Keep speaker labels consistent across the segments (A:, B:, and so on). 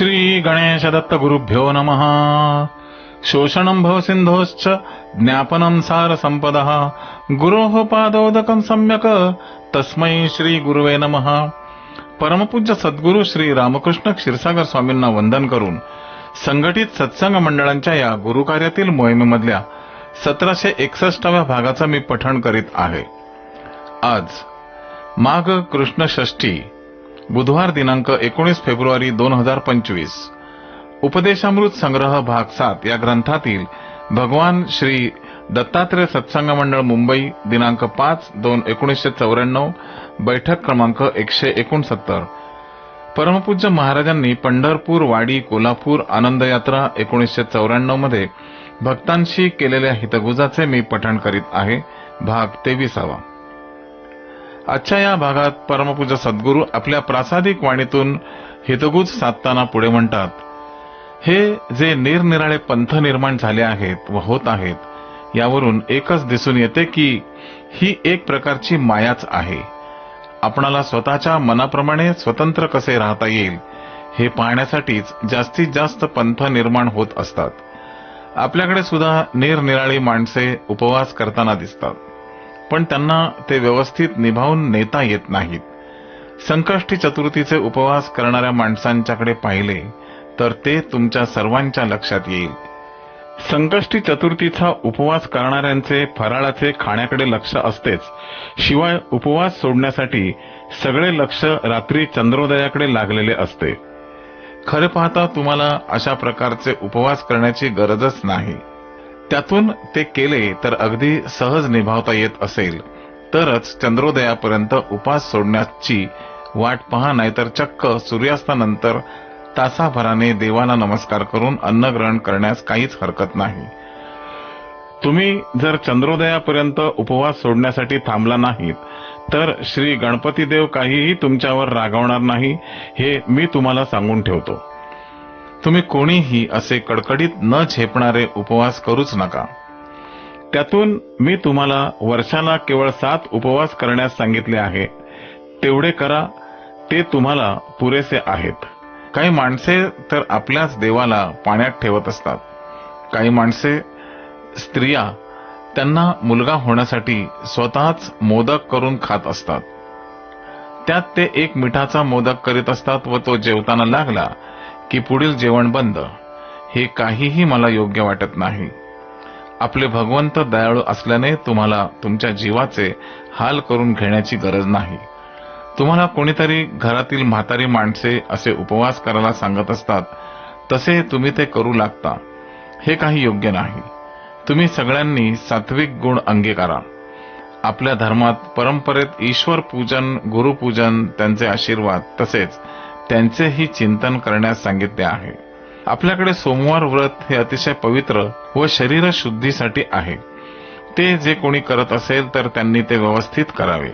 A: श्री गणेश दत्त गुरुभ्यो नमः। शोषणं भवसिन्धोश्च ज्ञापनं सारसम्पदः गुरोः पादोदकं सम्यक् तस्मै श्री गुरुवे नमः। परमपूज्य सद्गुरू श्री रामकृष्ण क्षीरसागर स्वामींना वंदन करून संघटित सत्संग मंडळांच्या या गुरुकार्यातील मोहिमेमधल्या सतराशे एकसष्टाव्या भागाचं मी पठण करीत आहे. आज माघ कृष्ण षष्ठी बुधवार दिनांक एकोणीस फेब्रुवारी दोन हजार पंचवीस. उपदेशामृत संग्रह भाग सात या ग्रंथातील भगवान श्री दत्तात्रय सत्संग मंडळ मुंबई दिनांक पाच दोन एकोणीसशे चौऱ्याण्णव बैठक क्रमांक एकशे एकोणसत्तर. परमपूज्य महाराजांनी पंढरपूर वाडी कोल्हापूर आनंद यात्रा एकोणीसशे चौऱ्याण्णवमध्ये भक्तांशी केलेल्या हितगुजाचे मी पठण करीत आहे. भाग तेविसावा. आजच्या या भागात परमपूज्य सद्गुरू आपल्या प्रासादिक वाणीतून हितगुज साधताना पुढे म्हणतात हे जे निरनिराळे पंथ निर्माण झाले आहेत व होत आहेत यावरून एकच दिसून येते की ही एक प्रकारची मायाच आहे. आपणाला स्वतःच्या मनाप्रमाणे स्वतंत्र कसे राहता येईल हे पाहण्यासाठीच जास्तीत जास्त पंथ निर्माण होत असतात. आपल्याकडे सुद्धा निरनिराळी माणसे उपवास करताना दिसतात. पण त्यांना ते व्यवस्थित निभावून नेता येत नाहीत. संकष्टी चतुर्थीचे उपवास करणाऱ्या माणसांच्याकडे पाहिले तर ते तुमच्या सर्वांच्या लक्षात येईल. संकष्टी चतुर्थीचा उपवास करणाऱ्यांचे फराळाचे खाण्याकडे लक्ष असतेच. शिवाय उपवास सोडण्यासाठी सगळे लक्ष रात्री चंद्रोदयाकडे लागलेले असते. खरे पाहता तुम्हाला अशा प्रकारचे उपवास करण्याची गरजच नाही. त्यातून ते केले तर अगदी सहज निभावता येत असेल. तरच चंद्रोदयापर्यंत उपास सोडण्याची वाट पहा नाहीतर चक्क सूर्यास्तानंतर तासाभराने देवाला नमस्कार करून अन्न ग्रहण करण्यास काहीच हरकत नाही. तुम्ही जर चंद्रोदयापर्यंत उपवास सोडण्यासाठी थांबला नाहीत तर श्री गणपती देव काहीही तुमच्यावर रागवणार नाही हे मी तुम्हाला सांगून ठेवतो. तुम्ही कोणीही असे कडकडीत न झेपणारे उपवास करूच नका. त्यातून मी तुम्हाला वर्षाला केवळ सात उपवास करण्यास सांगितले आहे. तेवढे करा ते तुम्हाला पुरेसे आहेत. काही माणसे तर आपल्याच देवाला पाण्यात ठेवत असतात. काही माणसे स्त्रिया त्यांना मुलगा होण्यासाठी स्वतःच मोदक करून खात असतात. त्यात ते एक मिठाचा मोदक करीत असतात व तो जेवताना लागला की पुढील जेवण बंद. हे काहीही मला योग्य वाटत नाही. आपले भगवंत दयाळू असल्याने तुम्हाला तुमच्या जीवाचे हाल करून घेण्याची गरज नाही. तुम्हाला कोणीतरी घरातील म्हातारी माणसे असे उपवास करायला सांगत असतात तसे तुम्ही ते करू लागता. हे काही योग्य नाही. तुम्ही सगळ्यांनी सात्विक गुण अंगीकारा. आपल्या धर्मात परंपरेत ईश्वर पूजन गुरुपूजन त्यांचे आशीर्वाद तसेच त्यांचेही चिंतन करण्यास सांगितले आहे. आपल्याकडे सोमवार व्रत हे अतिशय पवित्र व शरीर शुद्धीसाठी आहे. ते जे कोणी करत असेल तर त्यांनी ते व्यवस्थित करावे.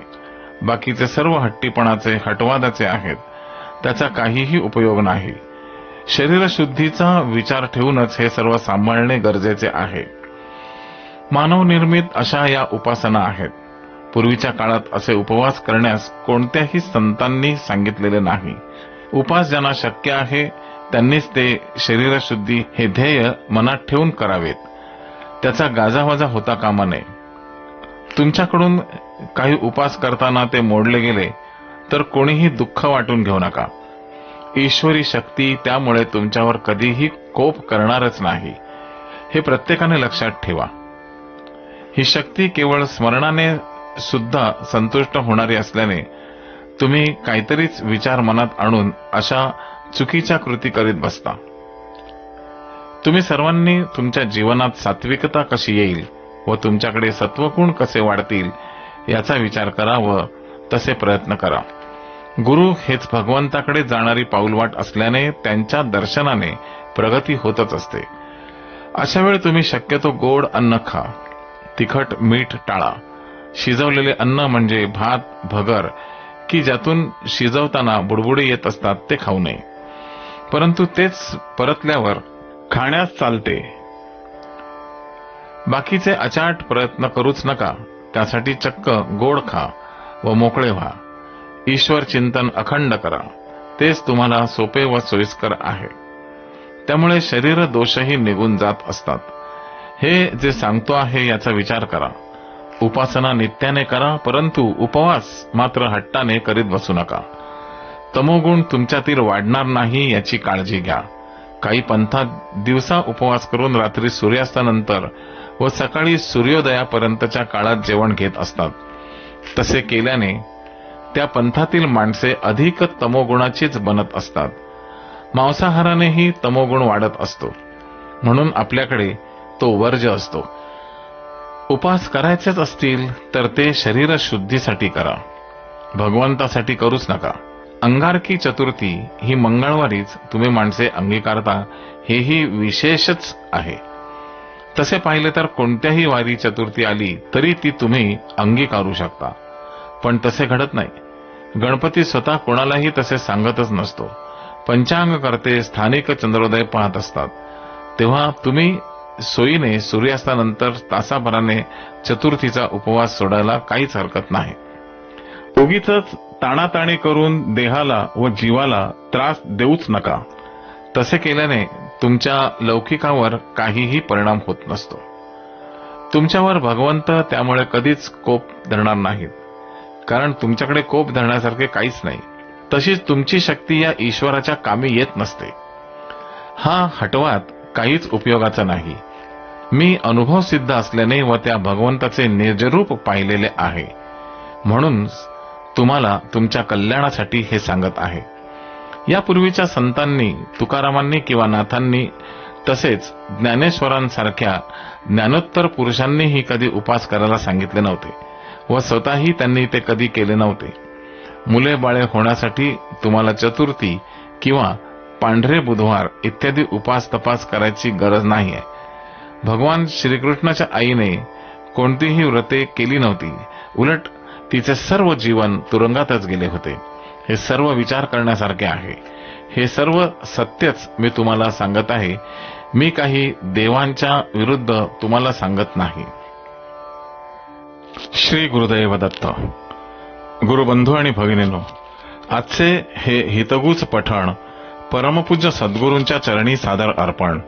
A: बाकीचे सर्व हट्टीपणाचे हटवादाचे आहेत. त्याचा काहीही उपयोग नाही. शरीर शुद्धीचा विचार ठेवूनच हे सर्व सांभाळणे गरजेचे आहे. मानव निर्मित अशा या उपासना आहेत. पूर्वीच्या काळात असे उपवास करण्यास कोणत्याही संतांनी सांगितलेले नाही. उपास ज्यांना शक्य आहे त्यांनीच ते शरीरशुद्धी हे ध्येय मनात ठेवून करावेत. त्याचा गाजावाजा होता कामा नये. तुमच्याकडून काही उपास करताना ते मोडले गेले तर कोणीही दुःख वाटून घेऊ नका. ईश्वरी शक्ती त्यामुळे तुमच्यावर कधीही कोप करणारच नाही. हे प्रत्येकाने लक्षात ठेवा. ही शक्ती केवळ स्मरणाने सुद्धा संतुष्ट होणारी असल्याने तुम्ही काहीतरीच विचार मनात आणून अशा चुकीच्या कृती करीत बसता. तुम्ही सर्वांनी तुमच्या जीवनात सात्विकता कशी येईल व तुमच्याकडे सत्वगुण कसे वाढतील याचा विचार करा व तसे प्रयत्न करा. गुरु हेच भगवंताकडे जाणारी पाऊलवाट असल्याने त्यांच्या दर्शनाने प्रगती होतच असते. अशा वेळी तुम्ही शक्यतो गोड अन्न खा. तिखट मीठ टाळा. शिजवलेले अन्न म्हणजे भात भगर की ज्यातून शिजवताना बुडबुडे येत असतात ते खाऊ नये. परंतु तेच परतल्यावर खाण्यास चालते. बाकीचे अचाट प्रयत्न करूच नका. त्यासाठी चक्क गोड खा व मोकळे व्हा. ईश्वर चिंतन अखंड करा. तेच तुम्हाला सोपे व सोयीस्कर आहे. त्यामुळे शरीर दोषही निघून जात असतात. हे जे सांगतो आहे याचा विचार करा. उपासना नित्याने करा परंतु उपवास मात्र हट्टाने करीत बसू नका. तमोगुण तुमच्यातील वाढणार नाही याची काळजी घ्या. काही पंथात दिवसा उपवास करून रात्री सूर्यास्तानंतर व सकाळी सूर्योदयापर्यंतच्या काळात जेवण घेत असतात. तसे केल्याने त्या पंथातील माणसे अधिक तमोगुणाचीच बनत असतात. मांसाहारानेही तमोगुण वाढत असतो. म्हणून आपल्याकडे तो वर्ज असतो. उपास करायचेच असतील तर ते शरीर शुद्धीसाठी करा. भगवंतासाठी करूच नका. अंगारकी चतुर्थी ही मंगळवारीच तुम्ही माणसे अंगीकारता हेही विशेषच आहे. तसे पाहिले तर कोणत्याही वारी चतुर्थी आली तरी ती तुम्ही अंगीकारू शकता. पण तसे घडत नाही. गणपती स्वतः कोणालाही तसे सांगतच नसतो. पंचांग करते स्थानिक चंद्रोदय पाहत असतात. तेव्हा तुम्ही सोयीने सूर्यास्तानंतर तासाभराने चतुर्थीचा उपवास सोडायला काहीच हरकत नाही. उगीच ताणाताणी करून देहाला व जीवाला त्रास देऊच नका. तसे केल्याने तुमच्या लौकिकावर काहीही परिणाम होत नसतो. तुमच्यावर भगवंत त्यामुळे कधीच कोप धरणार नाहीत. कारण तुमच्याकडे कोप धरण्यासारखे काहीच नाही. तशीच तुमची शक्ती या ईश्वराच्या कामी येत नसते. हा हटवात काहीच उपयोगाचा नाही. मी अनुभव सिद्ध असल्याने व त्या भगवंताचे निर्जरूप पाहिलेले आहे. म्हणून तुम्हाला तुमच्या कल्याणासाठी हे सांगत आहे. यापूर्वीच्या संतांनी तुकारामांनी किंवा नाथांनी तसेच ज्ञानेश्वरांसारख्या ज्ञानोत्तर पुरुषांनीही कधी उपास करायला सांगितले नव्हते व स्वतःही त्यांनी ते कधी केले नव्हते. मुले बाळे होण्यासाठी तुम्हाला चतुर्थी किंवा पांढरे बुधवार इत्यादी उपास तपास करायची गरज नाही आहे भगवान श्रीकृष्णाच्या आईने कोणतीही व्रते केली नव्हती. उलट तिचे सर्व जीवन तुरुंगातच गेले होते. हे सर्व विचार करण्यासारखे आहे. हे सर्व सत्यच मी तुम्हाला सांगत आहे. मी काही देवांच्या विरुद्ध तुम्हाला सांगत नाही. श्री गुरुदैव दत्त गुरुबंधू आणि भगिनीनो आजचे हे हितगुज पठण परमपूज्य सद्गुरूंच्या चरणी सादर अर्पण.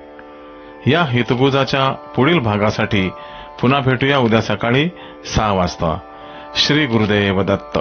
A: या हितगुजाच्या पुढील भागासाठी पुन्हा भेटूया उद्या सकाळी सहा वाजता. श्री गुरुदेव दत्त.